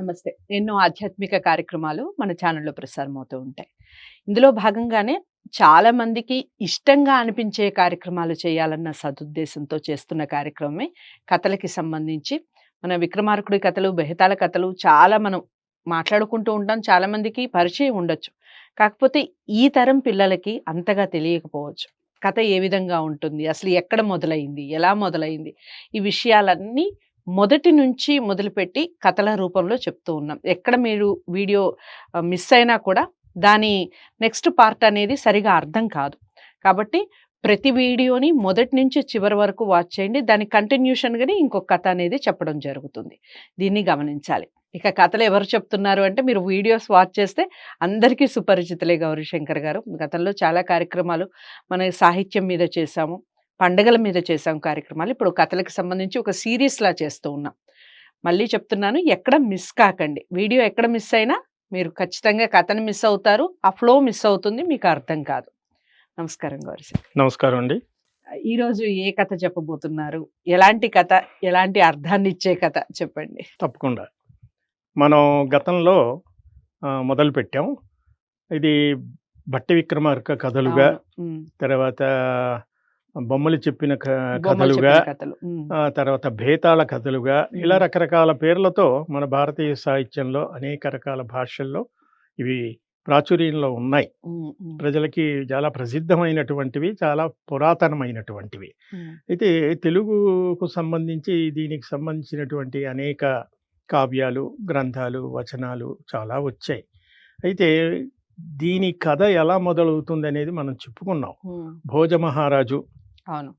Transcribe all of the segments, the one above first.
నమస్తే. ఎన్నో ఆధ్యాత్మిక కార్యక్రమాలు మన ఛానల్లో ప్రసారం అవుతూ ఉంటాయి. ఇందులో భాగంగానే చాలా మందికి ఇష్టంగా అనిపించే కార్యక్రమాలు చేయాలన్న సదుద్దేశంతో చేస్తున్న కార్యక్రమమే కథలకి సంబంధించి. మన విక్రమార్కుడి కథలు బెహతాల కథలు చాలా మనం మాట్లాడుకుంటూ ఉంటాం. చాలా మందికి పరిచయం ఉండొచ్చు. కాకపోతే ఈ తరం పిల్లలకి అంతగా తెలియకపోవచ్చు. కథ ఏ విధంగా ఉంటుంది? అసలు ఎక్కడ మొదలైంది? ఎలా మొదలైంది? ఈ విషయాలన్నీ మొదటి నుంచి మొదలుపెట్టి కథల రూపంలో చెప్తూ ఉన్నాం. ఎక్కడ మీరు వీడియో మిస్ అయినా కూడా దాని నెక్స్ట్ పార్ట్ అనేది సరిగా అర్థం కాదు. కాబట్టి ప్రతి వీడియోని మొదటి నుంచి చివరి వరకు వాచ్ చేయండి. దాని కంటిన్యూషన్గానే ఇంకొక కథ అనేది చెప్పడం జరుగుతుంది. దీన్ని గమనించాలి. ఇక కథలు ఎవరు చెప్తున్నారు అంటే మీరు వీడియోస్ వాచ్ చేస్తే అందరికీ సుపరిచితులే గౌరీశంకర్ గారు. గతంలో చాలా కార్యక్రమాలు మన సాహిత్యం మీద చేశాము. పండగల మీద చేసాం కార్యక్రమాలు. ఇప్పుడు కథలకు సంబంధించి ఒక సిరీస్ లా చేస్తూ ఉన్నాం. మళ్ళీ చెప్తున్నాను ఎక్కడ మిస్ కాకండి. వీడియో ఎక్కడ మిస్ అయినా మీరు ఖచ్చితంగా కథను మిస్ అవుతారు. ఆ ఫ్లో మిస్ అవుతుంది మీకు అర్థం కాదు. నమస్కారం గౌరీ నమస్కారం అండి. ఈ రోజు ఏ కథ చెప్పబోతున్నారు? ఎలాంటి కథ ఎలాంటి అర్థాన్ని ఇచ్చే కథ చెప్పండి. తప్పకుండా. మనం గతంలో మొదలు పెట్టాం ఇది బట్టి విక్రమార్క కథలుగా. తర్వాత బొమ్మలు చెప్పిన కథలుగా తర్వాత భేతాళ కథలుగా ఇలా. రకరకాల పేర్లతో మన భారతీయ సాహిత్యంలో అనేక రకాల భాషల్లో ఇవి ప్రాచుర్యంలో ఉన్నాయి. ప్రజలకి చాలా ప్రసిద్ధమైనటువంటివి చాలా పురాతనమైనటువంటివి. అయితే తెలుగుకు సంబంధించి దీనికి సంబంధించినటువంటి అనేక కావ్యాలు గ్రంథాలు వచనాలు చాలా వచ్చాయి. అయితే దీని కథ ఎలా మొదలవుతుంది అనేది మనం చెప్పుకున్నాం. భోజ మహారాజు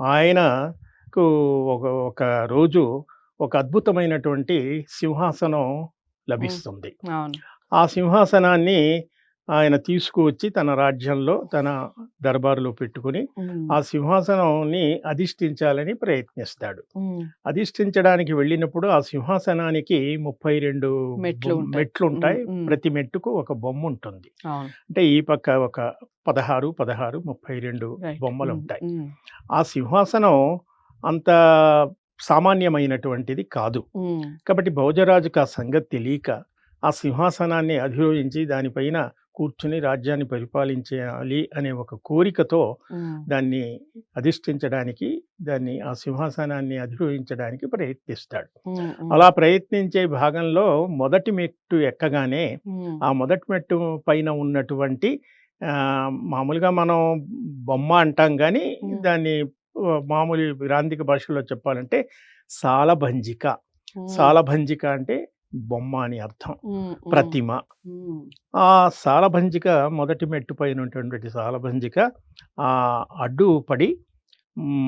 ఆయనకు ఒక ఒక రోజు ఒక అద్భుతమైనటువంటి సింహాసనం లభిస్తుంది. ఆ సింహాసనాన్ని ఆయన తీసుకువచ్చి తన రాజ్యంలో తన దర్బారులో పెట్టుకుని ఆ సింహాసనాన్ని అధిష్ఠించాలని ప్రయత్నిస్తాడు. అధిష్ఠించడానికి వెళ్ళినప్పుడు ఆ సింహాసనానికి ముప్పై రెండు మెట్లు ఉంటాయి. ప్రతి మెట్టుకు ఒక బొమ్మ ఉంటుంది. అంటే ఈ పక్క ఒక పదహారు పదహారు ముప్పై రెండు. బొమ్మలు ఉంటాయి. ఆ సింహాసనం అంత సామాన్యమైనటువంటిది కాదు. కాబట్టి భోజరాజుకు ఆ సంగతి తెలియక ఆ సింహాసనాన్ని అధిరోహించి దానిపైన కూర్చుని రాజ్యాన్ని పరిపాలించాలి అనే ఒక కోరికతో దాన్ని అధిష్ఠించడానికి దాన్ని ఆ సింహాసనాన్ని అధిరోహించడానికి ప్రయత్నిస్తాడు. అలా ప్రయత్నించే భాగంలో మొదటి మెట్టు ఎక్కగానే ఆ మొదటి మెట్టు పైన ఉన్నటువంటి మామూలుగా మనం బొమ్మ అంటాం కానీ. దాన్ని మామూలు గ్రాంధిక భాషలో చెప్పాలంటే సాలభంజిక. సాలభంజిక అంటే బొమ్మ అని అర్థం. ప్రతిమ. ఆ సాలభంజిక మొదటి మెట్టు పైన ఉన్నటువంటి సాలభంజిక ఆ అడ్డు పడి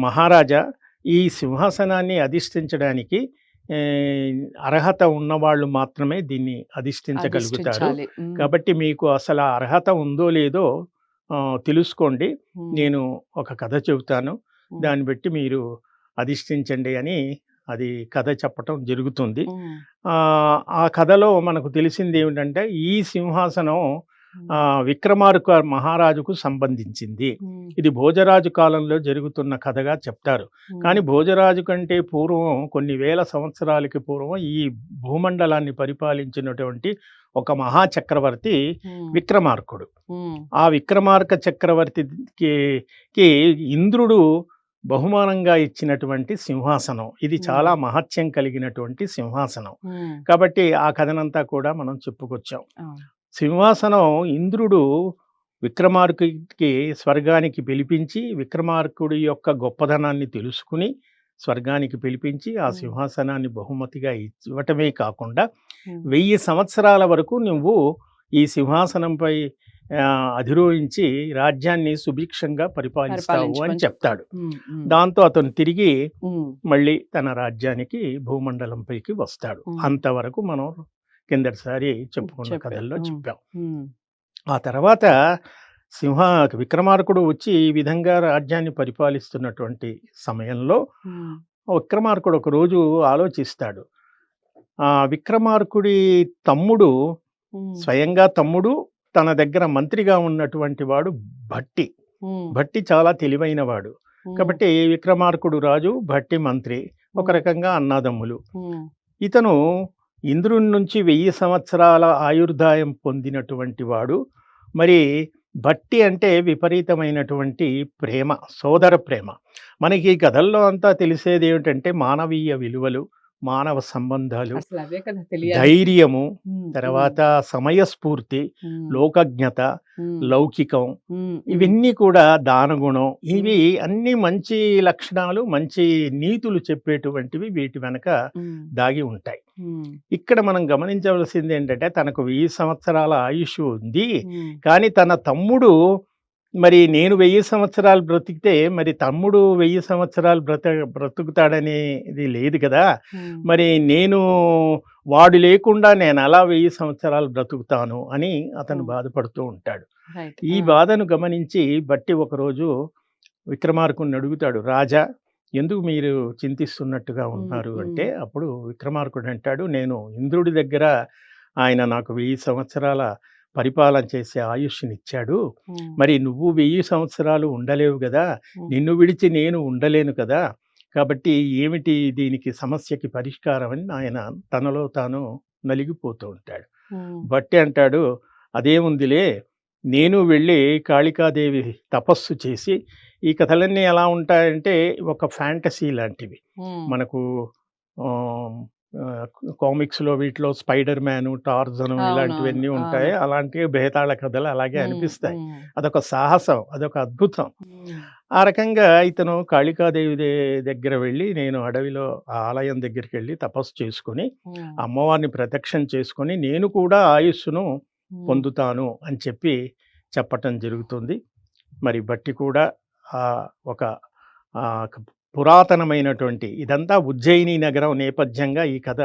మహారాజా ఈ సింహాసనాన్ని అధిష్ఠించడానికి అర్హత ఉన్నవాళ్ళు మాత్రమే దీన్ని అధిష్ఠించగలుగుతారు. కాబట్టి మీకు అసలు అర్హత ఉందో లేదో తెలుసుకోండి. నేను ఒక కథ చెబుతాను. దాన్ని బట్టి మీరు అధిష్ఠించండి అని అది కథ చెప్పటం జరుగుతుంది. ఆ కథలో మనకు తెలిసింది ఏమిటంటే ఈ సింహాసనం విక్రమార్క మహారాజుకు సంబంధించింది. ఇది భోజరాజు కాలంలో జరుగుతున్న కథగా చెప్తారు. కానీ భోజరాజు కంటే పూర్వం కొన్ని వేల సంవత్సరాలకి పూర్వం ఈ భూమండలాన్ని పరిపాలించినటువంటి ఒక మహా చక్రవర్తి విక్రమార్కుడు. ఆ విక్రమార్క చక్రవర్తికి ఇంద్రుడు బహుమానంగా ఇచ్చినటువంటి సింహాసనం. ఇది చాలా మహత్యం కలిగినటువంటి సింహాసనం. కాబట్టి ఆ కథనంతా కూడా మనం చెప్పుకొచ్చాం. సింహాసనం ఇంద్రుడు విక్రమార్కుడికి స్వర్గానికి పిలిపించి విక్రమార్కుడి యొక్క గొప్పదనాన్ని తెలుసుకుని స్వర్గానికి పిలిపించి ఆ. సింహాసనాన్ని బహుమతిగా ఇవ్వటమే కాకుండా వెయ్యి సంవత్సరాల వరకు నువ్వు ఈ సింహాసనంపై అధిరోహించి రాజ్యాన్ని సుభిక్షంగా పరిపాలిస్తావు అని చెప్తాడు. దాంతో అతను తిరిగి మళ్ళీ తన రాజ్యానికి భూమండలంపైకి వస్తాడు. అంతవరకు మనం కిందటిసారి చెప్పుకున్న. కథల్లో. చెప్పాం. ఆ తర్వాత సింహ విక్రమార్కుడు వచ్చి ఈ విధంగా రాజ్యాన్ని పరిపాలిస్తున్నటువంటి సమయంలో విక్రమార్కుడు ఒక రోజు ఆలోచిస్తాడు. ఆ విక్రమార్కుడి తమ్ముడు స్వయంగా తమ్ముడు తన దగ్గర మంత్రిగా ఉన్నటువంటి వాడు భట్టి. భట్టి చాలా తెలివైన వాడు ఉమ్, కాబట్టి విక్రమార్కుడు రాజు? భట్టి మంత్రి. ఒక రకంగా అన్నాదమ్ములు. ఇతను ఇంద్రుని నుంచి వెయ్యి సంవత్సరాల ఆయుర్దాయం పొందినటువంటి వాడు. మరి భట్టి అంటే విపరీతమైనటువంటి ప్రేమ సోదర ప్రేమ. మనకి ఈ కథల్లో అంతా తెలిసేది ఏమిటంటే మానవీయ విలువలు. మానవ సంబంధాలు ధైర్యము తర్వాత సమయస్ఫూర్తి లోకజ్ఞత లౌకికం ఇవన్నీ కూడా దానగుణం. ఇవి అన్ని మంచి లక్షణాలు మంచి నీతులు చెప్పేటువంటివి వీటి వెనక దాగి ఉంటాయి. ఇక్కడ మనం గమనించవలసింది ఏంటంటే తనకు వెయ్యి సంవత్సరాల ఆయుష్ ఉంది. కానీ తన తమ్ముడు మరి నేను వెయ్యి సంవత్సరాలు బ్రతికితే మరి తమ్ముడు వెయ్యి సంవత్సరాలు బ్రత బ్రతుకుతాడనేది లేదు కదా మరి నేను వాడు లేకుండా నేను అలా వెయ్యి సంవత్సరాలు బ్రతుకుతాను అని అతను. బాధపడుతూ ఉంటాడు. ఈ బాధను గమనించి బట్టి ఒకరోజు విక్రమార్కుడిని అడుగుతాడు రాజా ఎందుకు మీరు చింతిస్తున్నట్టుగా ఉన్నారు. అంటే అప్పుడు విక్రమార్కుడు అంటాడు నేను ఇంద్రుడి దగ్గర ఆయన నాకు వెయ్యి సంవత్సరాల పరిపాలన చేసే ఆయుష్నిచ్చాడు. మరి నువ్వు వెయ్యి సంవత్సరాలు ఉండలేవు కదా నిన్ను విడిచి నేను ఉండలేను కదా కాబట్టి ఏమిటి దీనికి సమస్యకి పరిష్కారం అని ఆయన తనలో తాను నలిగిపోతూ ఉంటాడు. బట్టి అంటాడు అదేముందిలే నేను వెళ్ళి కాళికాదేవి తపస్సు చేసి ఈ కథలన్నీ ఎలా ఉంటాయంటే ఒక ఫ్యాంటసీ లాంటివి. మనకు కామిక్స్లో వీటిలో స్పైడర్ మ్యాన్ టార్జన్ ఇలాంటివన్నీ ఉంటాయి. అలాంటి బేతాళ కథలు అలాగే అనిపిస్తాయి. అదొక సాహసం అదొక అద్భుతం. ఆ రకంగా ఇతను కాళికాదేవి దగ్గర వెళ్ళి నేను అడవిలో ఆ ఆలయం దగ్గరికి వెళ్ళి తపస్సు చేసుకొని అమ్మవారిని ప్రత్యక్షం చేసుకొని నేను కూడా ఆయుస్సును పొందుతాను అని చెప్పి చెప్పటం జరుగుతుంది. మరి బట్టి కూడా ఒక పురాతనమైనటువంటి ఇదంతా ఉజ్జయిని నగరం నేపథ్యంగా ఈ కథ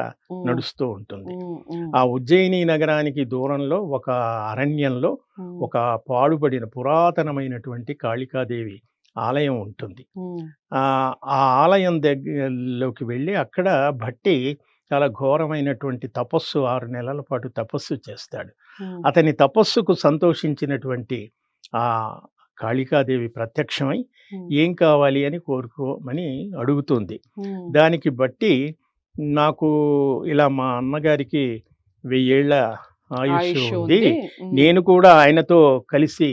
నడుస్తూ ఉంటుంది. ఆ ఉజ్జయిని నగరానికి దూరంలో ఒక అరణ్యంలో ఒక పాడుబడిన పురాతనమైనటువంటి కాళికాదేవి ఆలయం ఉంటుంది. ఆ ఆలయం దగ్గరలోకి వెళ్ళి అక్కడ భట్టి చాలా ఘోరమైనటువంటి తపస్సు ఆరు నెలల పాటు తపస్సు చేస్తాడు. అతని తపస్సుకు సంతోషించినటువంటి ఆ కాళికాదేవి ప్రత్యక్షమై ఏం కావాలి అని కోరుకోమని అడుగుతుంది. దానికి బట్టి నాకు ఇలా మా అన్నగారికి వెయ్యేళ్ళ ఆయుష్ ఉంది. నేను కూడా ఆయనతో కలిసి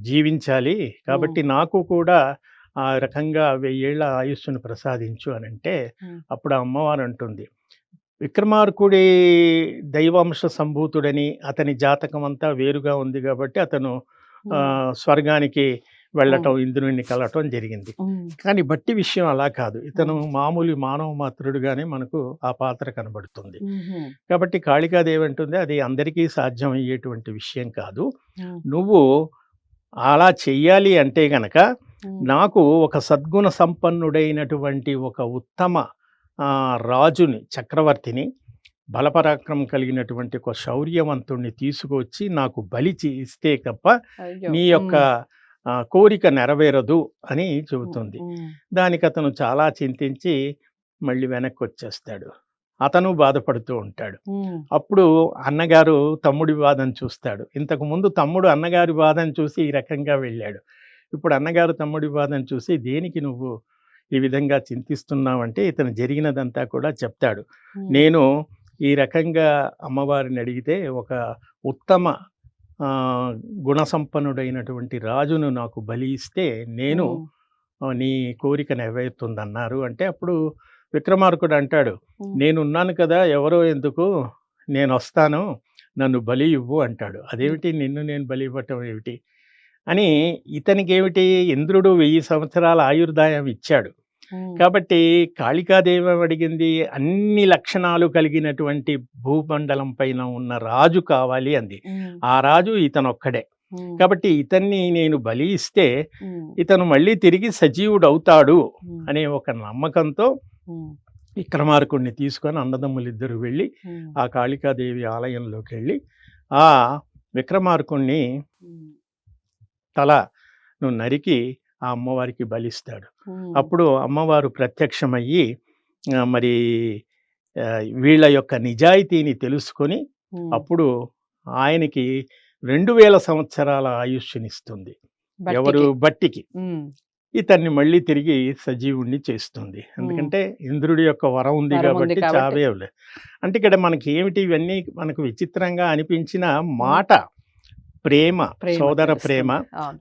జీవించాలి. కాబట్టి నాకు కూడా ఆ రకంగా వెయ్యేళ్ళ ఆయుస్సును ప్రసాదించు అని అంటే అప్పుడు అమ్మవారు అంటుంది. విక్రమార్కుడి దైవాంశ సంభూతుడని అతని జాతకం అంతా వేరుగా ఉంది కాబట్టి అతను స్వర్గానికి వెళ్ళటం ఇంద్రుడిని కలవటం జరిగింది. కానీ బట్టి విషయం అలా కాదు. ఇతను మామూలు మానవ మాత్రుడుగానే మనకు ఆ పాత్ర కనబడుతుంది. కాబట్టి కాళికాదేవి అంటుంది అది అందరికీ సాధ్యం అయ్యేటువంటి విషయం కాదు. నువ్వు అలా చెయ్యాలి అంటే గనక నాకు ఒక సద్గుణ సంపన్నుడైనటువంటి ఒక ఉత్తమ రాజుని చక్రవర్తిని బలపరాక్రమం కలిగినటువంటి ఒక శౌర్యవంతుణ్ణి తీసుకొచ్చి నాకు బలి ఇస్తే తప్ప నీ యొక్క కోరిక నెరవేరదు అని చెబుతుంది. దానికి అతను చాలా చింతించి మళ్ళీ వెనక్కి వచ్చేస్తాడు అతను బాధపడుతూ ఉంటాడు. అప్పుడు అన్నగారు తమ్ముడి బాధను చూస్తాడు. ఇంతకు ముందు తమ్ముడు అన్నగారి బాధను చూసి ఈ రకంగా వెళ్ళాడు. ఇప్పుడు అన్నగారు తమ్ముడి బాధను చూసి దేనికి నువ్వు ఈ విధంగా చింతిస్తున్నావంటే ఇతను జరిగినదంతా కూడా చెప్తాడు. నేను ఈ రకంగా అమ్మవారిని అడిగితే ఒక ఉత్తమ గుణసంపన్నుడైనటువంటి రాజును నాకు బలి ఇస్తే నేను నీ కోరిక నెరవేరుతుందన్నారు. అంటే అప్పుడు విక్రమార్కుడు అంటాడు నేనున్నాను కదా ఎవరో ఎందుకు? నేను వస్తాను నన్ను బలి ఇవ్వు అంటాడు. అదేమిటి? నిన్ను నేను బలి ఇవ్వటం ఏమిటి? అని ఇతనికి ఏమిటి? ఇంద్రుడు వెయ్యి సంవత్సరాల ఆయుర్దాయం ఇచ్చాడు. కాబట్టి కాళికాదేవి అడిగింది అన్ని లక్షణాలు కలిగినటువంటి భూమండలం పైన ఉన్న రాజు కావాలి అంది. ఆ రాజు ఇతను ఒక్కడే ఉమ్, కాబట్టి ఇతన్ని నేను బలి ఇస్తే ఇతను మళ్ళీ తిరిగి సజీవుడు అవుతాడు ఉమ్, అనే ఒక నమ్మకంతో విక్రమార్కుడిని తీసుకొని అన్నదమ్ములు ఇద్దరు వెళ్ళి ఆ కాళికాదేవి ఆలయంలోకి వెళ్ళి ఆ విక్రమార్కుణ్ణి ఉమ్, తలను నరికి ఆ అమ్మవారికి బలిస్తాడు. అప్పుడు అమ్మవారు ప్రత్యక్షమయ్యి మరి వీళ్ళ యొక్క నిజాయితీని తెలుసుకొని అప్పుడు ఆయనకి రెండు వేల సంవత్సరాల ఆయుష్నిస్తుంది. ఎవరు బట్టికి. ఇతన్ని మళ్ళీ తిరిగి సజీవుడిని చేస్తుంది. ఎందుకంటే ఇంద్రుడి యొక్క వరం ఉంది కాబట్టి కాబట్టి. చావే లేదు. అంటే ఇక్కడ మనకి ఏమిటి ఇవన్నీ మనకు విచిత్రంగా అనిపించిన మాట, ప్రేమ, సోదర. ప్రేమ.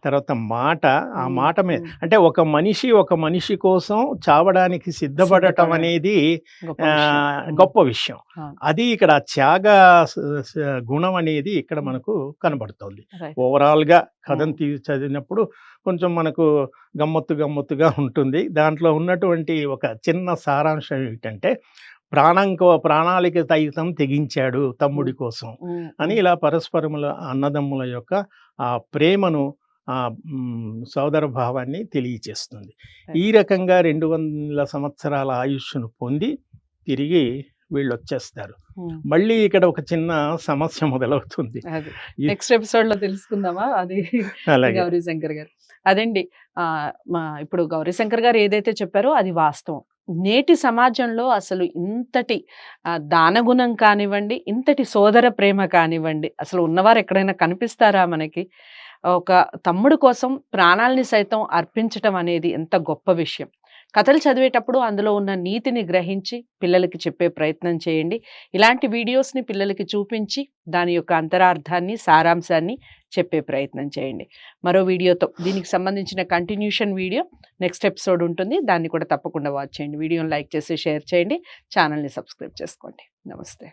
తర్వాత మాట, ఆ. మాట మీద. అంటే ఒక మనిషి, ఒక మనిషి కోసం చావడానికి సిద్ధపడటం. అనేది గొప్ప విషయం. అది ఇక్కడ త్యాగ గుణం అనేది ఇక్కడ. మనకు కనబడుతోంది. ఓవరాల్‌గా కథను. తీ చదివినప్పుడు కొంచెం మనకు గమ్మత్తు గమ్మత్తుగా ఉంటుంది. దాంట్లో ఉన్నటువంటి ఒక చిన్న సారాంశం ఏమిటంటే ప్రాణంకో ప్రాణాళిక సైతం తెగించాడు తమ్ముడి. కోసం. అని. ఇలా పరస్పరముల అన్నదమ్ముల యొక్క ఆ ప్రేమను హ్మ్, సోదర భావాన్ని తెలియచేస్తుంది. ఈ. రకంగా 200 సంవత్సరాల ఆయుష్షును పొంది తిరిగి వీళ్ళొచ్చేస్తారు. హ్మ్. మళ్ళీ ఇక్కడ ఒక చిన్న సమస్య మొదలవుతుంది. నెక్స్ట్ ఎపిసోడ్‌లో తెలుసుకుందామా? అది అలాగే. గౌరీశంకర్ గారు. అదండి. మా ఇప్పుడు గౌరీశంకర్ గారు ఏదైతే చెప్పారో అది వాస్తవం. నేటి సమాజంలో అసలు ఇంతటి దానగుణం కానివ్వండి, ఇంతటి సోదర ప్రేమ కానివ్వండి, అసలు ఉన్నవారు ఎక్కడైనా కనిపిస్తారా మనకి? ఒక తమ్ముడు కోసం ప్రాణాల్ని సైతం అర్పించటం అనేది ఎంత గొప్ప విషయం. కథలు చదివేటప్పుడు అందులో ఉన్న నీతిని గ్రహించి పిల్లలకి చెప్పే ప్రయత్నం చేయండి. ఇలాంటి వీడియోస్‌ని పిల్లలకి చూపించి దాని యొక్క అంతరార్థాన్ని, సారాంశాన్ని చెప్పే ప్రయత్నం చేయండి. మరో వీడియోతో దీనికి సంబంధించిన కంటిన్యూషన్ వీడియో నెక్స్ట్ ఎపిసోడ్ ఉంటుంది. దాన్ని కూడా తప్పకుండా వాచ్ చేయండి. వీడియోని లైక్ చేసి, షేర్ చేయండి. ఛానల్ని సబ్స్క్రైబ్ చేసుకోండి. నమస్తే.